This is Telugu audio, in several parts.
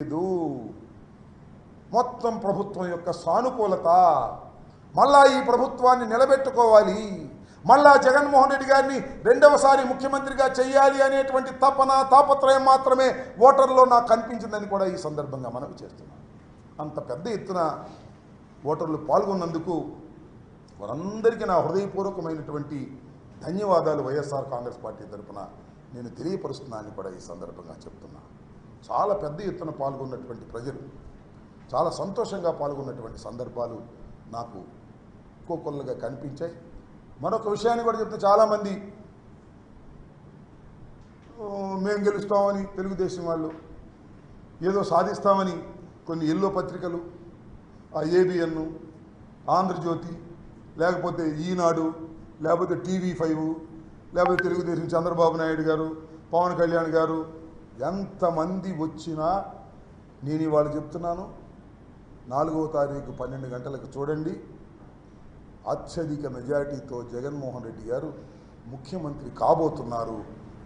లేదు మొత్తం ప్రభుత్వం యొక్క సానుకూలత. మళ్ళా ఈ ప్రభుత్వాన్ని నిలబెట్టుకోవాలి. మళ్ళా జగన్మోహన్ రెడ్డి గారిని రెండవసారి ముఖ్యమంత్రిగా చేయాలి అనేటువంటి తపన తాపత్రయం మాత్రమే ఓటర్లో నాకు కనిపించిందని కూడా ఈ సందర్భంగా మనవి చేస్తున్నాం. అంత పెద్ద ఎత్తున ఓటర్లు పాల్గొన్నందుకు వారందరికీ నా హృదయపూర్వకమైనటువంటి ధన్యవాదాలు వైఎస్ఆర్ కాంగ్రెస్ పార్టీ తరఫున నేను తెలియపరుస్తున్నానని కూడా ఈ సందర్భంగా చెప్తున్నాను చాలా పెద్ద ఎత్తున పాల్గొన్నటువంటి ప్రజలు చాలా సంతోషంగా పాల్గొన్నటువంటి సందర్భాలు నాకు కోకొల్లగా కనిపించాయి. మరొక విషయాన్ని కూడా చెప్తే చాలామంది మేము గెలుస్తామని తెలుగుదేశం వాళ్ళు ఏదో సాధిస్తామని కొన్ని ఎల్లో పత్రికలు ఆ ఏబిఎన్ ఆంధ్రజ్యోతి లేకపోతే ఈనాడు లేకపోతే టీవీ ఫైవ్ లేకపోతే తెలుగుదేశం చంద్రబాబు నాయుడు గారు పవన్ కళ్యాణ్ గారు ఎంతమంది వచ్చినా నేను ఇవాళ చెప్తున్నాను నాలుగవ తారీఖు పన్నెండు గంటలకు చూడండి. అత్యధిక మెజారిటీతో జగన్మోహన్ రెడ్డి గారు ముఖ్యమంత్రి కాబోతున్నారు.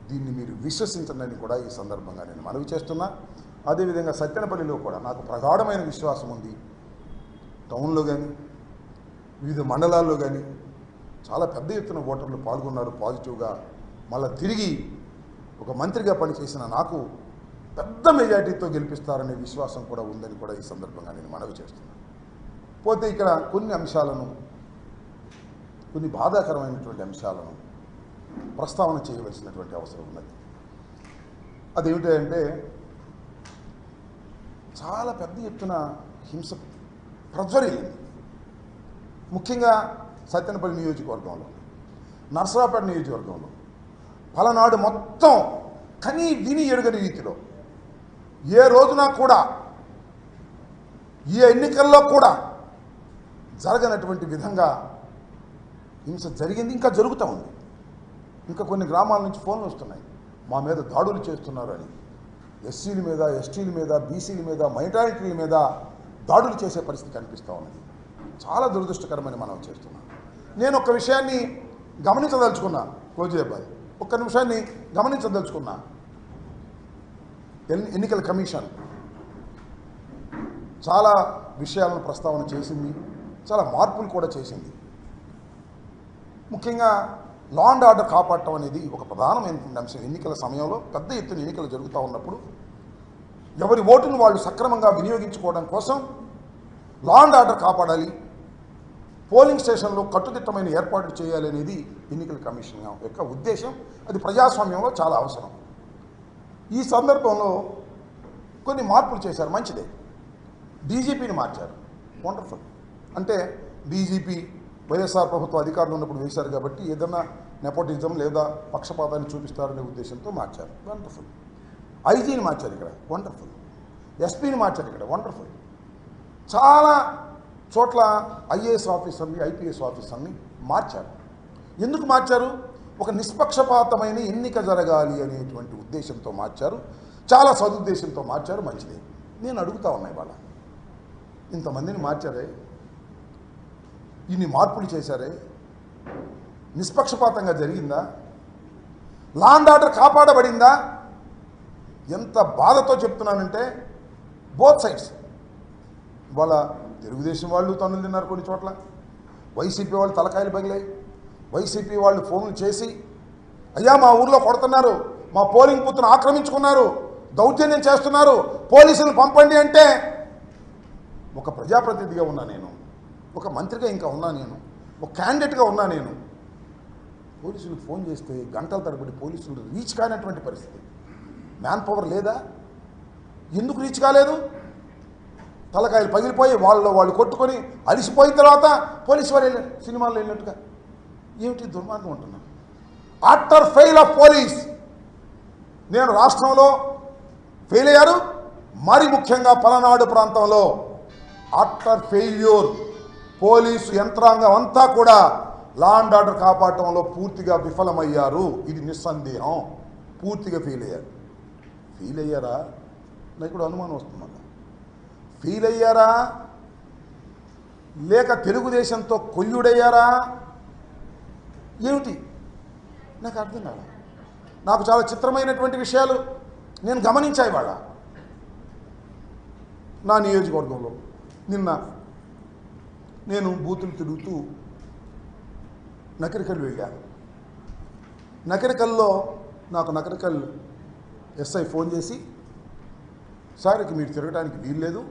దీన్ని మీరు విశ్వసించండి కూడా ఈ సందర్భంగా నేను మనవి చేస్తున్నా. అదేవిధంగా సత్యనపల్లిలో కూడా నాకు ప్రగాఢమైన విశ్వాసం ఉంది. టౌన్లో కానీ వివిధ మండలాల్లో కానీ చాలా పెద్ద ఎత్తున ఓటర్లు పాల్గొన్నారు పాజిటివ్గా. మళ్ళీ తిరిగి ఒక మంత్రిగా పనిచేసిన నాకు పెద్ద మెజార్టీతో గెలిపిస్తారనే విశ్వాసం కూడా ఉందని కూడా ఈ సందర్భంగా నేను మనవి చేస్తున్నాను. పోతే ఇక్కడ కొన్ని అంశాలను కొన్ని బాధాకరమైనటువంటి అంశాలను ప్రస్తావన చేయవలసినటువంటి అవసరం ఉన్నది. అదేమిటంటే చాలా పెద్ద ఎత్తున హింస ప్రజ్వరిల్లింది. ముఖ్యంగా సత్యనపల్లి నియోజకవర్గంలో నర్సరాపేట నియోజకవర్గంలో. పలనాడు మొత్తం కనీ విని ఎరుగని రీతిలో. ఏ రోజున కూడా ఈ ఎన్నికల్లో కూడా జరగనటువంటి విధంగా హింస జరిగింది ఇంకా జరుగుతూ ఉంది. ఇంకా కొన్ని గ్రామాల నుంచి ఫోన్లు వస్తున్నాయి. మా మీద దాడులు చేస్తున్నారు అని ఎస్సీల మీద ఎస్టీల మీద బీసీల మీద మైనారిటీల మీద దాడులు చేసే పరిస్థితి కనిపిస్తూ ఉన్నది. చాలా దురదృష్టకరమని మనం చేస్తున్నాం. నేను ఒక విషయాన్ని గమనించదలుచుకున్నా కోజేబాయ్ ఒక్క నిమిషాన్ని గమనించదలుచుకున్నా. ఎన్ని- ఎన్నికల కమిషన్ చాలా విషయాలను ప్రస్తావన చేసింది చాలా మార్పులు కూడా చేసింది. ముఖ్యంగా లా అండ్ ఆర్డర్ కాపాడటం అనేది ఒక ప్రధానమైనటువంటి అంశం. ఎన్నికల సమయంలో పెద్ద ఎత్తున ఎన్నికలు జరుగుతూ ఉన్నప్పుడు ఎవరి ఓటును వాళ్ళు సక్రమంగా వినియోగించుకోవడం కోసం లా అండ్ ఆర్డర్ కాపాడాలి పోలింగ్ స్టేషన్లో కట్టుదిట్టమైన ఏర్పాట్లు చేయాలి అనేది ఎన్నికల కమిషన్ యొక్క ఉద్దేశం. అది ప్రజాస్వామ్యంలో చాలా అవసరం. ఈ సందర్భంలో కొన్ని మార్పులు చేశారు. మంచిదే. డీజీపీని మార్చారు. వండర్ఫుల్ అంటే డీజీపీ వైఎస్ఆర్ ప్రభుత్వ అధికారులు ఉన్నప్పుడు వేశారు కాబట్టి ఏదన్నా నెపోటిజం లేదా పక్షపాతాన్ని చూపిస్తారనే ఉద్దేశంతో మార్చారు. వండర్ఫుల్ ఐజీని మార్చారు ఇక్కడ. వండర్ఫుల్ ఎస్పీని మార్చారు ఇక్కడ. వండర్ఫుల్ చాలా చోట్ల ఐఏఎస్ ఆఫీసర్ని ఐపీఎస్ ఆఫీసర్ని మార్చారు. ఎందుకు మార్చారు? ఒక నిష్పక్షపాతమైన ఎన్నిక జరగాలి అనేటువంటి ఉద్దేశంతో మార్చారు. చాలా సదుద్దేశంతో మార్చారు. మంచిదే. నేను అడుగుతా ఉన్నా ఇవాళ. ఇంతమందిని మార్చారే? ఇన్ని మార్పులు చేశారే? నిష్పక్షపాతంగా జరిగిందా? లాండ్ ఆర్డర్ కాపాడబడిందా? ఎంత బాధతో చెప్తున్నానంటే బోత్ సైడ్స్. వాళ్ళ తెలుగుదేశం వాళ్ళు తన్నులు తిన్నారు కొన్ని చోట్ల. వైసీపీ వాళ్ళు తలకాయలు పగిలాయి వైసీపీ వాళ్ళు ఫోన్లు చేసి అయ్యా మా ఊర్లో కొడుతున్నారు. మా పోలింగ్ బూత్ను ఆక్రమించుకున్నారు. దౌర్జన్యం చేస్తున్నారు. పోలీసులు పంపండి అంటే ఒక ప్రజాప్రతినిధిగా ఉన్నా నేను. ఒక మంత్రిగా ఇంకా ఉన్నా నేను. ఒక క్యాండిడేట్గా ఉన్నా నేను. పోలీసులు ఫోన్ చేస్తే గంటల తరబడి పోలీసులు రీచ్ కానటువంటి పరిస్థితి. మ్యాన్ పవర్ లేదా? ఎందుకు రీచ్ కాలేదు? తలకాయలు పగిలిపోయి వాళ్ళు వాళ్ళు కొట్టుకొని అలిసిపోయిన తర్వాత పోలీసు వాళ్ళు వెళ్ళారు సినిమాల్లో వెళ్ళినట్టుగా. ఏమిటి దుర్మార్గం ఉంటున్నాను ఆఫ్టర్ ఫెయిల్ ఆఫ్ పోలీస్. నేను రాష్ట్రంలో ఫెయిల్ అయ్యారు మరి ముఖ్యంగా పలనాడు ప్రాంతంలో ఆఫ్టర్ ఫెయిల్యూర్. పోలీసు యంత్రాంగం అంతా కూడా లా అండ్ ఆర్డర్ కాపాడటంలో పూర్తిగా విఫలమయ్యారు. ఇది నిస్సందేహం. పూర్తిగా ఫెయిల్ అయ్యారు. ఫెయిల్ అయ్యారా? నాకు కూడా అనుమానం వస్తుంది ఫీల్ ఫెయిల్ అయ్యారా లేక తెలుగుదేశంతో కొల్లుడయ్యారా? ఏమిటి? నాకు అర్థం కాదు నాకు చాలా చిత్రమైనటువంటి విషయాలు నేను గమనించా ఇవాళ. నా నియోజకవర్గంలో నిన్న నేను బూతులు తిరుగుతూ నకరికల్ వెళ్ళాను నకరికల్లో నాకు నకరికల్ ఎస్ఐ ఫోన్ చేసి సార్కి మీరు తిరగడానికి వీలు లేదు